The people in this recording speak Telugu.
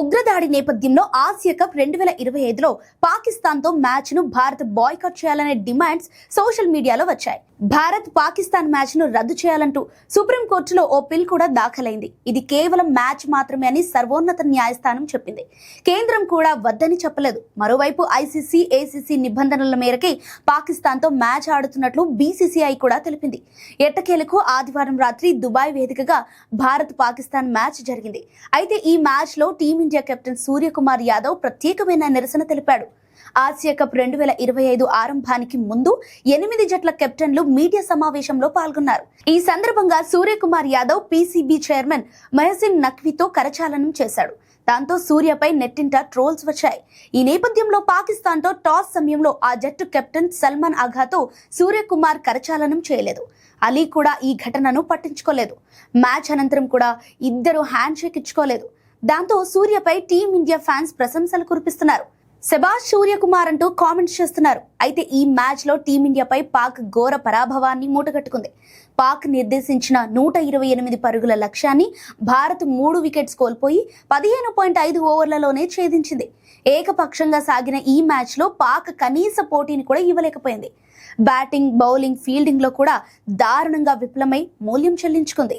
ఉగ్రదాడి నేపథ్యంలో ఆసియా కప్ రెండు వేల ఇరవై ఐదులో పాకిస్తాన్తో మ్యాచ్ను భారత్ బాయ్కట్ చేయాలనే డిమాండ్స్ సోషల్ మీడియాలో వచ్చాయి. భారత్ పాకిస్తాన్ మ్యాచ్ను రద్దు చేయాలంటూ సుప్రీంకోర్టులో ఓ పిల్ కూడా దాఖలైంది. ఇది కేవలం మ్యాచ్ మాత్రమే అని సర్వోన్నత న్యాయస్థానం చెప్పింది. కేంద్రం కూడా వద్దని చెప్పలేదు. మరోవైపు ఐసీసీ ఏసీసీ నిబంధనల మేరకే పాకిస్తాన్తో మ్యాచ్ ఆడుతున్నట్లు బీసీసీఐ కూడా తెలిపింది. ఎట్టకేలకు ఆదివారం రాత్రి దుబాయ్ వేదికగా భారత్ పాకిస్తాన్ మ్యాచ్ జరిగింది. అయితే ఈ మ్యాచ్లో టీమిండియా కెప్టెన్ సూర్యకుమార్ యాదవ్ ప్రత్యేకమైన నిరసన తెలిపాడు. ఆసియా కప్ రెండు వేల ఇరవై ఐదు ఆరంభానికి ముందు ఎనిమిది జట్ల కెప్టెన్లు మీడియా సమావేశంలో పాల్గొన్నారు. ఈ సందర్భంగా సూర్యకుమార్ యాదవ్ పీసీబీ చైర్మన్ మహసిన్ నఖ్వీతో కరచాలనం చేశాడు. దాంతో సూర్యపై నెట్టింట ట్రోల్స్ వచ్చాయి. ఈ నేపథ్యంలో పాకిస్తాన్తో టాస్ సమయంలో ఆ జట్టు కెప్టెన్ సల్మాన్ అఘాతో సూర్యకుమార్ కరచాలనం చేయలేదు. అలీ కూడా ఈ ఘటనను పట్టించుకోలేదు. మ్యాచ్ అనంతరం కూడా ఇద్దరు హ్యాండ్ షేక్ ఇచ్చుకోలేదు. దాంతో సూర్యపై టీమిండియా ఫ్యాన్స్ ప్రశంసలు కురిపిస్తున్నారు. సెబాస్ సూర్యకుమార్ అంటూ కామెంట్స్ చేస్తున్నారు. అయితే ఈ మ్యాచ్లో టీమిండియాపై పాక్ ఘోర పరాభవాన్ని మూటగట్టుకుంది. పాక్ నిర్దేశించిన నూట ఇరవై ఎనిమిది పరుగుల లక్ష్యాన్ని భారత్ మూడు వికెట్స్ కోల్పోయి పదిహేను పాయింట్ ఐదు ఓవర్లలోనే ఛేదించింది. ఏకపక్షంగా సాగిన ఈ మ్యాచ్లో పాక్ కనీస పోటీని కూడా ఇవ్వలేకపోయింది. బ్యాటింగ్ బౌలింగ్ ఫీల్డింగ్లో కూడా దారుణంగా విఫలమై మూల్యం చెల్లించుకుంది.